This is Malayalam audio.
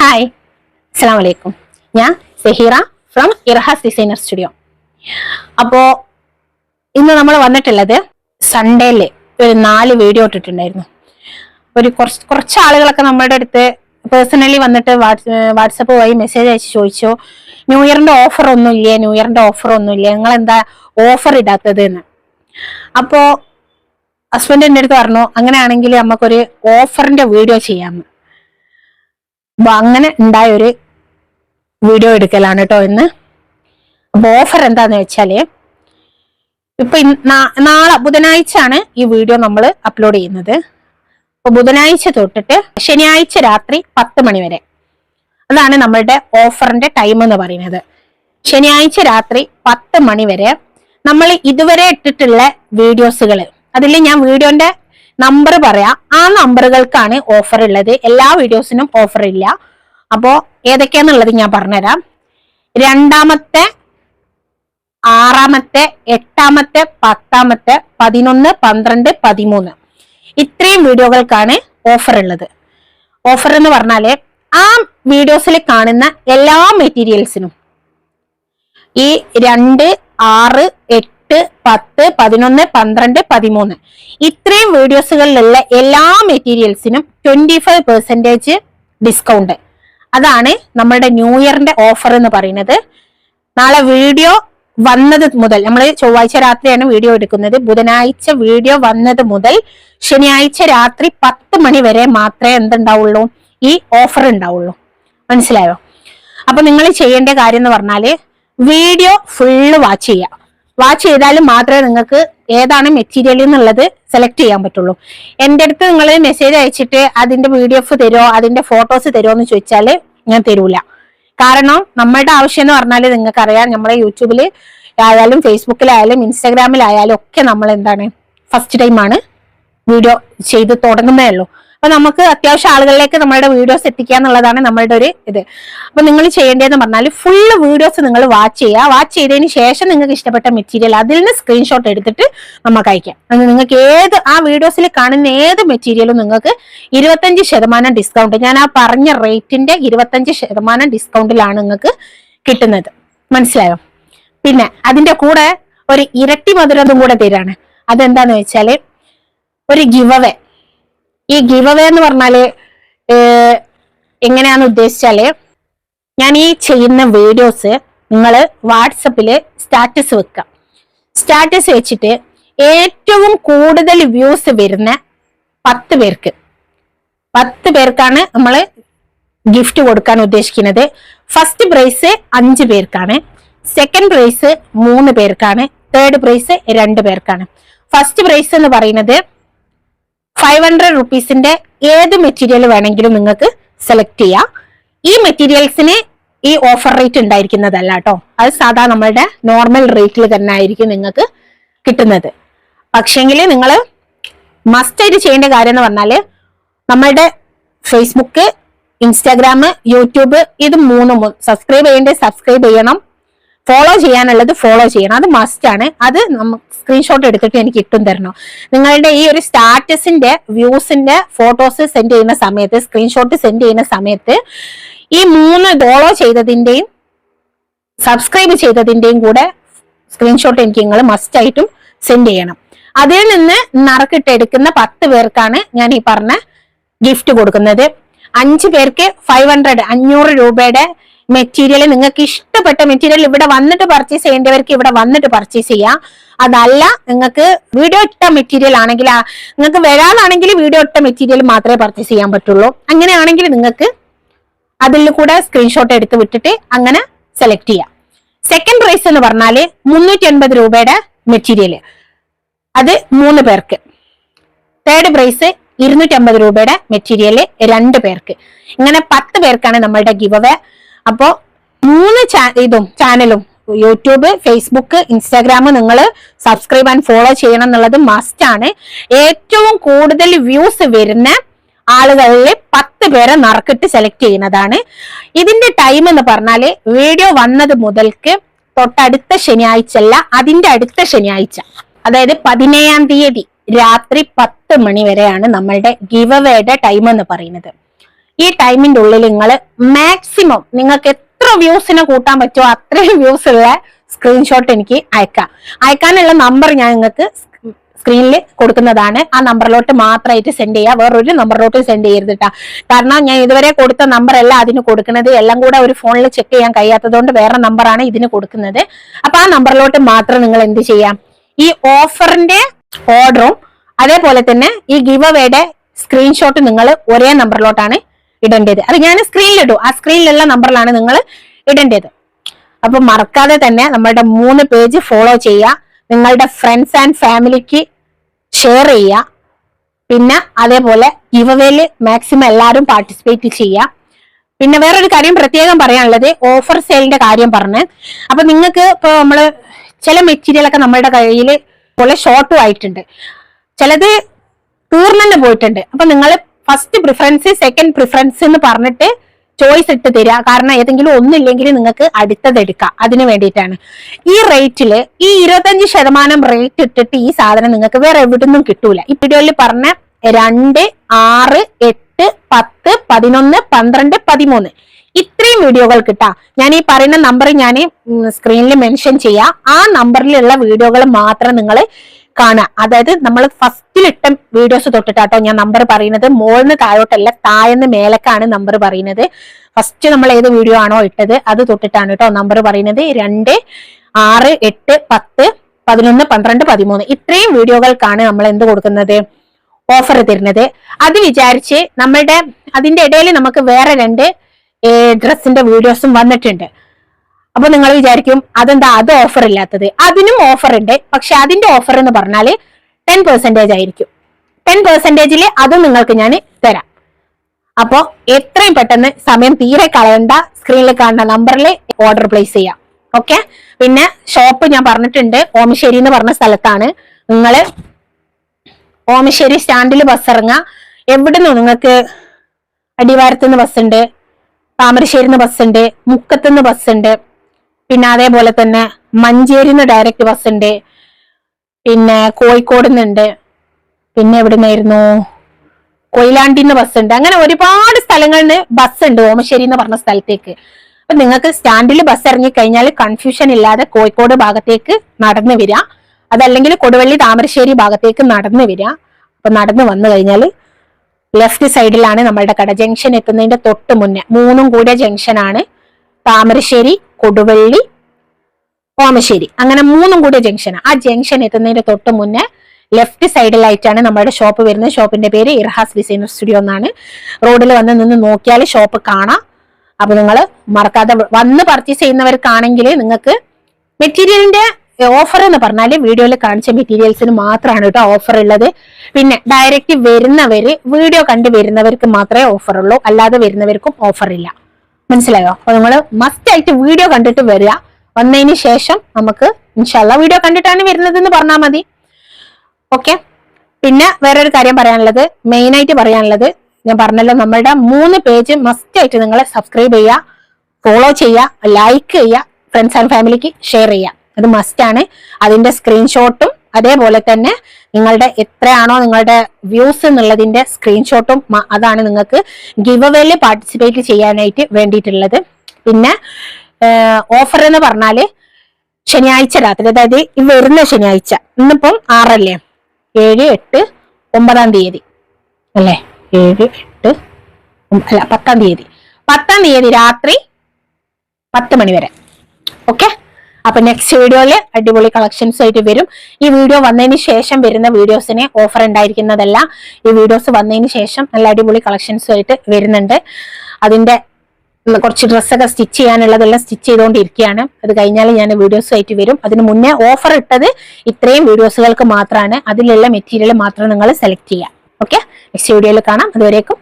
ഹായ് അസ്സാം വലൈക്കും ഞാൻ Sehira from Irhas designer studio. അപ്പോ ഇന്ന് നമ്മൾ വന്നിട്ടുള്ളത് സൺഡേയിൽ ഒരു നാല് വീഡിയോ ഇട്ടിട്ടുണ്ടായിരുന്നു. ഒരു കുറച്ച് കുറച്ച് ആളുകളൊക്കെ നമ്മുടെ അടുത്ത് പേഴ്സണലി വന്നിട്ട് വാട്സപ്പ് വഴി മെസ്സേജ് അയച്ച് ചോദിച്ചു. ന്യൂ ഇയറിന്റെ ഓഫർ ഒന്നും ഇല്ലേ? ന്യൂ ഇയറിന്റെ ഓഫർ ഒന്നും ഇല്ലേ? നിങ്ങൾ എന്താ ഓഫർ ഇടാത്തത് എന്ന്. അപ്പോ ഹസ്ബൻഡ് എന്റെ അടുത്ത് പറഞ്ഞു അങ്ങനെയാണെങ്കിൽ നമുക്കൊരു ഓഫറിന്റെ വീഡിയോ ചെയ്യാമെന്ന് അപ്പൊ അങ്ങനെ ഉണ്ടായ ഒരു വീഡിയോ എടുക്കലാണ് കേട്ടോ ഇന്ന്. അപ്പൊ ഓഫർ എന്താന്ന് വെച്ചാൽ ഇപ്പൊ നാളെ ബുധനാഴ്ച ആണ് ഈ വീഡിയോ നമ്മൾ അപ്ലോഡ് ചെയ്യുന്നത്. അപ്പൊ ബുധനാഴ്ച തൊട്ടിട്ട് ശനിയാഴ്ച രാത്രി പത്ത് മണി വരെ. അതാണ് നമ്മളുടെ ഓഫറിന്റെ ടൈം എന്ന് പറയുന്നത്. ശനിയാഴ്ച രാത്രി പത്ത് മണി വരെ നമ്മൾ ഇതുവരെ ഇട്ടിട്ടുള്ള വീഡിയോസുകൾ അതിൽ ഞാൻ വീഡിയോന്റെ നമ്പർ പറയാം. ആ നമ്പറുകൾക്കാണ് ഓഫർ ഉള്ളത്. എല്ലാ വീഡിയോസിനും ഓഫർ ഇല്ല. അപ്പോ ഏതൊക്കെയാന്നുള്ളത് ഞാൻ പറഞ്ഞുതരാം. രണ്ടാമത്തെ ആറാമത്തെ എട്ടാമത്തെ പത്താമത്തെ പതിനൊന്ന് പന്ത്രണ്ട് പതിമൂന്ന്. ഇത്രയും വീഡിയോകൾക്കാണ് ഓഫർ ഉള്ളത്. ഓഫർ എന്ന് പറഞ്ഞാൽ ആ വീഡിയോസിൽ കാണുന്ന എല്ലാ മെറ്റീരിയൽസിനും ഈ രണ്ട് ആറ് എട്ട് പത്ത് പതിനൊന്ന് പന്ത്രണ്ട് പതിമൂന്ന്. ഇത്രയും വീഡിയോസുകളിലുള്ള എല്ലാ മെറ്റീരിയൽസിനും ട്വന്റി ഫൈവ് പെർസെന്റേജ് ഡിസ്കൗണ്ട് അതാണ് നമ്മളുടെ ന്യൂ ഇയറിന്റെ ഓഫർ എന്ന് പറയുന്നത്. നാളെ വീഡിയോ വന്നത് മുതൽ നമ്മൾ ചൊവ്വാഴ്ച രാത്രിയാണ് വീഡിയോ എടുക്കുന്നത്. ബുധനാഴ്ച വീഡിയോ വന്നത് മുതൽ ശനിയാഴ്ച രാത്രി പത്ത് മണി വരെ മാത്രമേ എന്തുണ്ടാവുള്ളൂ? ഈ ഓഫർ ഉണ്ടാവുള്ളൂ. മനസ്സിലായോ? അപ്പൊ നിങ്ങൾ ചെയ്യേണ്ട കാര്യം എന്ന് പറഞ്ഞാൽ വീഡിയോ ഫുള്ള് വാച്ച് ചെയ്യുക. വാച്ച് ചെയ്താൽ മാത്രമേ നിങ്ങൾക്ക് ഏതാണ് മെറ്റീരിയൽ എന്നുള്ളത് സെലക്ട് ചെയ്യാൻ പറ്റുള്ളൂ. എന്റെ അടുത്ത് നിങ്ങൾ മെസ്സേജ് അയച്ചിട്ട് അതിന്റെ പി ഡി എഫ് തരുമോ അതിന്റെ ഫോട്ടോസ് തരുമോ എന്ന് ചോദിച്ചാൽ ഞാൻ തരൂല. കാരണം നമ്മളുടെ ആവശ്യം എന്ന് പറഞ്ഞാൽ നിങ്ങൾക്കറിയാം നമ്മളെ യൂട്യൂബിൽ ആയാലും ഫേസ്ബുക്കിലായാലും ഇൻസ്റ്റാഗ്രാമിലായാലും ഒക്കെ നമ്മൾ എന്താണ് ഫസ്റ്റ് ടൈമാണ് വീഡിയോ ചെയ്ത് തുടങ്ങുന്നേ ഉള്ളൂ. അപ്പൊ നമുക്ക് അത്യാവശ്യം ആളുകളിലേക്ക് നമ്മളുടെ വീഡിയോസ് എത്തിക്കുക എന്നുള്ളതാണ് നമ്മളുടെ ഒരു ഇത്. അപ്പൊ നിങ്ങൾ ചെയ്യേണ്ടതെന്ന് പറഞ്ഞാൽ ഫുള്ള് വീഡിയോസ് നിങ്ങൾ വാച്ച് ചെയ്യുക. വാച്ച് ചെയ്തതിന് ശേഷം നിങ്ങൾക്ക് ഇഷ്ടപ്പെട്ട മെറ്റീരിയൽ അതിൽ നിന്ന് സ്ക്രീൻഷോട്ട് എടുത്തിട്ട് നമുക്ക് അയക്കാം. അത് നിങ്ങൾക്ക് ഏത് ആ വീഡിയോസിൽ കാണുന്ന ഏത് മെറ്റീരിയലും നിങ്ങൾക്ക് ഇരുപത്തഞ്ച് ശതമാനം ഡിസ്കൗണ്ട് ഞാൻ ആ പറഞ്ഞ റേറ്റിന്റെ ഇരുപത്തഞ്ച് ശതമാനം ഡിസ്കൗണ്ടിലാണ് നിങ്ങൾക്ക് കിട്ടുന്നത്. മനസ്സിലായോ? പിന്നെ അതിന്റെ കൂടെ ഒരു ഇരട്ടി മധുരതും കൂടെ തരാണ്. അതെന്താന്ന് വെച്ചാൽ ഒരു ഗിവ് അവേ ഈ ഗിവ് അവേ എന്ന് പറഞ്ഞാൽ എങ്ങനെയാന്ന് ഉദ്ദേശിച്ചാൽ ഞാൻ ഈ ചെയ്യുന്ന വീഡിയോസ് നിങ്ങൾ വാട്സപ്പിൽ സ്റ്റാറ്റസ് വെക്കാം. സ്റ്റാറ്റസ് വെച്ചിട്ട് ഏറ്റവും കൂടുതൽ വ്യൂസ് വരുന്ന പത്ത് പേർക്ക്. പത്ത് പേർക്കാണ് നമ്മൾ ഗിഫ്റ്റ് കൊടുക്കാൻ ഉദ്ദേശിക്കുന്നത്. ഫസ്റ്റ് പ്രൈസ് അഞ്ച് പേർക്കാണ്. സെക്കൻഡ് പ്രൈസ് മൂന്ന് പേർക്കാണ്. തേർഡ് പ്രൈസ് രണ്ട് പേർക്കാണ്. ഫസ്റ്റ് പ്രൈസ് എന്ന് പറയുന്നത് ഫൈവ് ഹൺഡ്രഡ് റുപ്പീസിന്റെ ഏത് മെറ്റീരിയൽ വേണമെങ്കിലും നിങ്ങൾക്ക് സെലക്ട് ചെയ്യാം. ഈ മെറ്റീരിയൽസിന് ഈ ഓഫർ റേറ്റ് ഉണ്ടായിരിക്കുന്നതല്ല കേട്ടോ അത് സാധാ നമ്മളുടെ നോർമൽ റേറ്റിൽ തന്നെ ആയിരിക്കും നിങ്ങൾക്ക് കിട്ടുന്നത്. പക്ഷേങ്കിൽ നിങ്ങൾ മസ്റ്റായിട്ട് ചെയ്യേണ്ട കാര്യം എന്ന് പറഞ്ഞാൽ നമ്മളുടെ ഫേസ്ബുക്ക് ഇൻസ്റ്റാഗ്രാം യൂട്യൂബ് ഇത് മൂന്നും സബ്സ്ക്രൈബ് ചെയ്യേണ്ടത് സബ്സ്ക്രൈബ് ചെയ്യണം. ഫോളോ ചെയ്യാനുള്ളത് ഫോളോ ചെയ്യണം. അത് മസ്റ്റ് ആണ്. അത് നമുക്ക് സ്ക്രീൻഷോട്ട് എടുത്തിട്ട് എനിക്ക് ഇട്ടും തരണം. നിങ്ങളുടെ ഈ ഒരു സ്റ്റാറ്റസിന്റെ വ്യൂസിന്റെ ഫോട്ടോസ് സെൻഡ് ചെയ്യുന്ന സമയത്ത് സ്ക്രീൻഷോട്ട് സെൻഡ് ചെയ്യുന്ന സമയത്ത് ഈ മൂന്ന് ഫോളോ ചെയ്തതിന്റെയും സബ്സ്ക്രൈബ് ചെയ്തതിന്റെയും കൂടെ സ്ക്രീൻഷോട്ട് എനിക്ക് നിങ്ങൾ മസ്റ്റ് ആയിട്ടും സെൻഡ് ചെയ്യണം. അതിൽ നിന്ന് നറുക്കിട്ട് എടുക്കുന്ന പത്ത് പേർക്കാണ് ഞാൻ ഈ പറഞ്ഞ ഗിഫ്റ്റ് കൊടുക്കുന്നത്. അഞ്ച് പേർക്ക് ഫൈവ് ഹൺഡ്രഡ് അഞ്ഞൂറ് രൂപയുടെ മെറ്റീരിയൽ നിങ്ങൾക്ക് ഇഷ്ടപ്പെട്ട മെറ്റീരിയൽ ഇവിടെ വന്നിട്ട് പർച്ചേസ് ചെയ്യേണ്ടവർക്ക് ഇവിടെ വന്നിട്ട് പർച്ചേസ് ചെയ്യാം. അതല്ല നിങ്ങൾക്ക് വീഡിയോ ഇട്ട മെറ്റീരിയൽ ആണെങ്കിൽ നിങ്ങൾക്ക് വരാനാണെങ്കിൽ വീഡിയോ ഇട്ട മെറ്റീരിയൽ മാത്രമേ പർച്ചേസ് ചെയ്യാൻ പറ്റുള്ളൂ. അങ്ങനെയാണെങ്കിൽ നിങ്ങൾക്ക് അതിൽ കൂടെ സ്ക്രീൻഷോട്ട് എടുത്ത് വിട്ടിട്ട് അങ്ങനെ സെലക്ട് ചെയ്യാം. സെക്കൻഡ് പ്രൈസ് എന്ന് പറഞ്ഞാൽ മുന്നൂറ്റി എൺപത് രൂപയുടെ മെറ്റീരിയൽ അത് മൂന്ന് പേർക്ക്. തേർഡ് പ്രൈസ് ഇരുന്നൂറ്റി അമ്പത് രൂപയുടെ മെറ്റീരിയൽ രണ്ട് പേർക്ക്. ഇങ്ങനെ പത്ത് പേർക്കാണ് നമ്മളുടെ ഗിവ് അവേ അപ്പോ മൂന്ന് ഇതും ചാനലും യൂട്യൂബ് ഫേസ്ബുക്ക് ഇൻസ്റ്റാഗ്രാം നിങ്ങൾ സബ്സ്ക്രൈബ് ആൻഡ് ഫോളോ ചെയ്യണം എന്നുള്ളത് മസ്റ്റ് ആണ്. ഏറ്റവും കൂടുതൽ വ്യൂസ് വരുന്ന ആളുകളിൽ പത്ത് പേരെ നറുക്കിട്ട് സെലക്ട് ചെയ്യുന്നതാണ്. ഇതിന്റെ ടൈം എന്ന് പറഞ്ഞാൽ വീഡിയോ വന്നത് മുതൽക്ക് തൊട്ടടുത്ത ശനിയാഴ്ച അല്ല അതിന്റെ അടുത്ത ശനിയാഴ്ച. അതായത് പതിനേഴാം തീയതി രാത്രി പത്ത് മണി വരെയാണ് നമ്മളുടെ ഗിവ് ടൈം എന്ന് പറയുന്നത്. ഈ ടൈമിന്റെ ഉള്ളിൽ നിങ്ങൾ മാക്സിമം നിങ്ങൾക്ക് എത്ര വ്യൂസിനെ കൂട്ടാൻ പറ്റുമോ അത്രയും വ്യൂസ് ഉള്ള സ്ക്രീൻഷോട്ട് എനിക്ക് അയക്കാം. അയക്കാനുള്ള നമ്പർ ഞാൻ നിങ്ങൾക്ക് സ്ക്രീനിൽ കൊടുക്കുന്നതാണ്. ആ നമ്പറിലോട്ട് മാത്രമായിട്ട് സെൻഡ് ചെയ്യുക വേറൊരു നമ്പറിലോട്ട് സെൻഡ് ചെയ്യരുത് കേട്ടോ കാരണം ഞാൻ ഇതുവരെ കൊടുത്ത നമ്പർ അല്ല അതിന് കൊടുക്കുന്നത്. എല്ലാം കൂടെ ഒരു ഫോണിൽ ചെക്ക് ചെയ്യാൻ കഴിയാത്തതുകൊണ്ട് വേറെ നമ്പറാണ് ഇതിന് കൊടുക്കുന്നത്. അപ്പൊ ആ നമ്പറിലോട്ട് മാത്രം നിങ്ങൾ എന്ത് ചെയ്യാം? ഈ ഓഫറിന്റെ ഓർഡറും അതേപോലെ തന്നെ ഈ ഗിവ് അവയുടെ സ്ക്രീൻഷോട്ട് നിങ്ങൾ ഒരേ നമ്പറിലോട്ടാണ് ഇടേണ്ടത്. അത് ഞാൻ സ്ക്രീനിലിടും ആ സ്ക്രീനിലുള്ള നമ്പറിലാണ് നിങ്ങൾ ഇടേണ്ടത്. അപ്പൊ മറക്കാതെ തന്നെ നമ്മളുടെ മൂന്ന് പേജ് ഫോളോ ചെയ്യുക. നിങ്ങളുടെ ഫ്രണ്ട്സ് ആൻഡ് ഫാമിലിക്ക് ഷെയർ ചെയ്യുക. പിന്നെ അതേപോലെ ഗിവവേൽ മാക്സിമം എല്ലാവരും പാർട്ടിസിപ്പേറ്റ് ചെയ്യുക. പിന്നെ വേറൊരു കാര്യം പ്രത്യേകം പറയാനുള്ളത് ഓഫർ സെയിലിന്റെ കാര്യം പറഞ്ഞ്. അപ്പൊ നിങ്ങൾക്ക് ഇപ്പൊ നമ്മൾ ചില മെറ്റീരിയലൊക്കെ നമ്മളുടെ കയ്യിൽ പോലെ ഷോർട്ടും ആയിട്ടുണ്ട്. ചിലത് ടൂർണമെന്റ് പോയിട്ടുണ്ട്. അപ്പൊ നിങ്ങൾ ഫസ്റ്റ് പ്രിഫറൻസ് സെക്കൻഡ് പ്രിഫറൻസ് എന്ന് പറഞ്ഞിട്ട് ചോയ്സ് ഇട്ട് തരിക. കാരണം ഏതെങ്കിലും ഒന്നില്ലെങ്കിൽ നിങ്ങൾക്ക് അടുത്തത് എടുക്കാം. അതിന് വേണ്ടിയിട്ടാണ്. ഈ റേറ്റിൽ ഈ ഇരുപത്തഞ്ച് ശതമാനം റേറ്റ് ഇട്ടിട്ട് ഈ സാധനം നിങ്ങൾക്ക് വേറെ എവിടെ നിന്നും കിട്ടൂല. ഈ വീഡിയോയിൽ പറഞ്ഞ രണ്ട് ആറ് എട്ട് പത്ത് പതിനൊന്ന് പന്ത്രണ്ട് പതിമൂന്ന്. ഇത്രയും വീഡിയോകൾ കിട്ടാം ഞാൻ ഈ പറയുന്ന നമ്പർ ഞാൻ സ്ക്രീനിൽ മെൻഷൻ ചെയ്യാം. ആ നമ്പറിലുള്ള വീഡിയോകൾ മാത്രം നിങ്ങൾ കാണുക അതായത് നമ്മൾ ഫസ്റ്റിൽ ഇട്ട വീഡിയോസ് തൊട്ടിട്ടാട്ടോ ഞാൻ നമ്പർ പറയുന്നത്. മോളിന്ന് താഴോട്ടല്ല താഴെന്ന് മേലക്കാണ് നമ്പർ പറയുന്നത്. ഫസ്റ്റ് നമ്മൾ ഏത് വീഡിയോ ആണോ ഇട്ടത് അത് തൊട്ടിട്ടാണ് കേട്ടോ നമ്പർ പറയുന്നത്. രണ്ട് ആറ് എട്ട് പത്ത് പതിനൊന്ന് പന്ത്രണ്ട് പതിമൂന്ന്. ഇത്രയും വീഡിയോകൾക്കാണ് നമ്മൾ എന്ത് കൊടുക്കുന്നത്? ഓഫർ തരുന്നത്. അത് വിചാരിച്ച് നമ്മളുടെ അതിന്റെ ഇടയിൽ നമുക്ക് വേറെ രണ്ട് ഡ്രസ്സിന്റെ വീഡിയോസും വന്നിട്ടുണ്ട്. അപ്പൊ നിങ്ങൾ വിചാരിക്കും അതെന്താ അത് ഓഫർ ഇല്ലാത്തത്. അതിനും ഓഫർ ഉണ്ട്. പക്ഷെ അതിന്റെ ഓഫർ എന്ന് പറഞ്ഞാൽ ടെൻ പെർസെന്റേജ് ആയിരിക്കും. ടെൻ പെർസെന്റേജിൽ അതും നിങ്ങൾക്ക് ഞാൻ തരാം. അപ്പോ എത്രയും പെട്ടെന്ന് സമയം തീരെ കളയണ്ട. സ്ക്രീനിൽ കാണുന്ന നമ്പറിൽ ഓർഡർ പ്ലേസ് ചെയ്യാം. ഓക്കെ പിന്നെ ഷോപ്പ് ഞാൻ പറഞ്ഞിട്ടുണ്ട്. ഓമശ്ശേരി എന്ന് പറഞ്ഞ സ്ഥലത്താണ്. നിങ്ങൾ ഓമശ്ശേരി സ്റ്റാൻഡിൽ ബസ് ഇറങ്ങുക. എവിടുന്ന് നിങ്ങൾക്ക് അടിവാരത്തുനിന്ന് ബസ് ഉണ്ട്. താമരശ്ശേരിന്ന് ബസ് ഉണ്ട്. മുക്കത്തുനിന്ന് ബസ് ഉണ്ട്. പിന്നെ അതേപോലെ തന്നെ മഞ്ചേരിന്ന് ഡയറക്റ്റ് ബസ് ഉണ്ട് പിന്നെ കോഴിക്കോട് നിന്നുണ്ട് പിന്നെ എവിടെ നിന്നായിരുന്നു കൊയിലാണ്ടിന്ന് ബസ് ഉണ്ട് അങ്ങനെ ഒരുപാട് സ്ഥലങ്ങളിൽ ബസ് ഉണ്ട് ഓമശ്ശേരി എന്ന് പറഞ്ഞ സ്ഥലത്തേക്ക്. അപ്പൊ നിങ്ങൾക്ക് സ്റ്റാൻഡിൽ ബസ് ഇറങ്ങി കഴിഞ്ഞാൽ കൺഫ്യൂഷൻ ഇല്ലാതെ കോഴിക്കോട് ഭാഗത്തേക്ക് നടന്നു വരിക. അതല്ലെങ്കിൽ കൊടുവള്ളി താമരശ്ശേരി ഭാഗത്തേക്ക് നടന്നു വരിക. അപ്പൊ നടന്നു വന്നു കഴിഞ്ഞാൽ ലെഫ്റ്റ് സൈഡിലാണ് നമ്മളുടെ കട. ജംഗ്ഷൻ എത്തുന്നതിന്റെ തൊട്ട് മുന്നേ. മൂന്നും കൂടിയ ജംഗ്ഷനാണ് താമരശ്ശേരി കൊടുവള്ളി ഓമശ്ശേരി. അങ്ങനെ മൂന്നും കൂടിയ ജംഗ്ഷൻ ആ. ജംഗ്ഷൻ എത്തുന്നതിന്റെ തൊട്ട് മുന്നേ ലെഫ്റ്റ് സൈഡിലായിട്ടാണ് നമ്മുടെ ഷോപ്പ് വരുന്നത്. ഷോപ്പിന്റെ പേര് ഇർഹാസ് ഡിസൈനർ സ്റ്റുഡിയോ എന്നാണ്. റോഡിൽ വന്ന് നിന്ന് നോക്കിയാൽ ഷോപ്പ് കാണാം. അപ്പൊ നിങ്ങൾ മറക്കാതെ വന്ന് പർച്ചേസ് ചെയ്യുന്നവർക്കാണെങ്കിൽ നിങ്ങൾക്ക് മെറ്റീരിയലിന്റെ ഓഫർ എന്ന് പറഞ്ഞാൽ വീഡിയോയിൽ കാണിച്ച മെറ്റീരിയൽസിന് മാത്രമാണ് കേട്ടോ ഓഫർ ഉള്ളത്. പിന്നെ ഡയറക്റ്റ് വരുന്നവര് വീഡിയോ കണ്ട് വരുന്നവർക്ക് മാത്രമേ ഓഫർ ഉള്ളൂ. അല്ലാതെ വരുന്നവർക്കും ഓഫർ ഇല്ല. മനസ്സിലായോ? അപ്പൊ നിങ്ങൾ മസ്റ്റ് ആയിട്ട് വീഡിയോ കണ്ടിട്ട് വരിക. വന്നതിന് ശേഷം നമുക്ക് ഇൻഷാല്ല വീഡിയോ കണ്ടിട്ടാണ് വരുന്നത് എന്ന് പറഞ്ഞാൽ മതി. ഓക്കെ പിന്നെ വേറൊരു കാര്യം പറയാനുള്ളത്. മെയിൻ ആയിട്ട് പറയാനുള്ളത് ഞാൻ പറഞ്ഞല്ലോ നമ്മളുടെ മൂന്ന് പേജ് മസ്റ്റ് ആയിട്ട് നിങ്ങൾ സബ്സ്ക്രൈബ് ചെയ്യുക ഫോളോ ചെയ്യുക ലൈക്ക് ചെയ്യുക ഫ്രണ്ട്സ് ആൻഡ് ഫാമിലിക്ക് ഷെയർ ചെയ്യുക. അത് മസ്റ്റ് ആണ്. അതിന്റെ സ്ക്രീൻഷോട്ടും അതേപോലെ തന്നെ നിങ്ങളുടെ എത്രയാണോ നിങ്ങളുടെ വ്യൂസ് എന്നുള്ളതിന്റെ സ്ക്രീൻഷോട്ടും അതാണ് നിങ്ങൾക്ക് ഗിവ് അവേയിൽ പാർട്ടിസിപ്പേറ്റ് ചെയ്യാനായിട്ട് വേണ്ടിയിട്ടുള്ളത്. പിന്നെ ഓഫർ എന്ന് പറഞ്ഞാൽ ശനിയാഴ്ച രാത്രി അതായത് ഈ വരുന്ന ശനിയാഴ്ച ഇന്നിപ്പം ആറല്ലേ? ഏഴ് എട്ട് ഒമ്പതാം തീയതി. അല്ലേ? ഏഴ് എട്ട് അല്ല പത്താം തീയതി. പത്താം തീയതി രാത്രി പത്ത് മണി വരെ. ഓക്കെ? അപ്പൊ നെക്സ്റ്റ് വീഡിയോയിൽ അടിപൊളി കളക്ഷൻസ് ആയിട്ട് വരും. ഈ വീഡിയോ വന്നതിന് ശേഷം വരുന്ന വീഡിയോസിന് ഓഫർ ഉണ്ടായിരിക്കുന്നതല്ല. ഈ വീഡിയോസ് വന്നതിന് ശേഷം നല്ല അടിപൊളി കളക്ഷൻസ് ആയിട്ട് വരുന്നുണ്ട്. അതിന്റെ കുറച്ച് ഡ്രസ്സൊക്കെ സ്റ്റിച്ച് ചെയ്യാനുള്ളതെല്ലാം സ്റ്റിച്ച് ചെയ്തുകൊണ്ടിരിക്കുകയാണ് അത് കഴിഞ്ഞാൽ ഞാൻ വീഡിയോസ് ആയിട്ട് വരും. അതിന് മുന്നേ ഓഫർ ഇട്ടത് ഇത്രയും വീഡിയോസുകൾക്ക് മാത്രമാണ് അതിലുള്ള മെറ്റീരിയൽ മാത്രം നിങ്ങൾ സെലക്ട് ചെയ്യാം ഓക്കെ നെക്സ്റ്റ് വീഡിയോയിൽ കാണാം. അതുവരേക്കും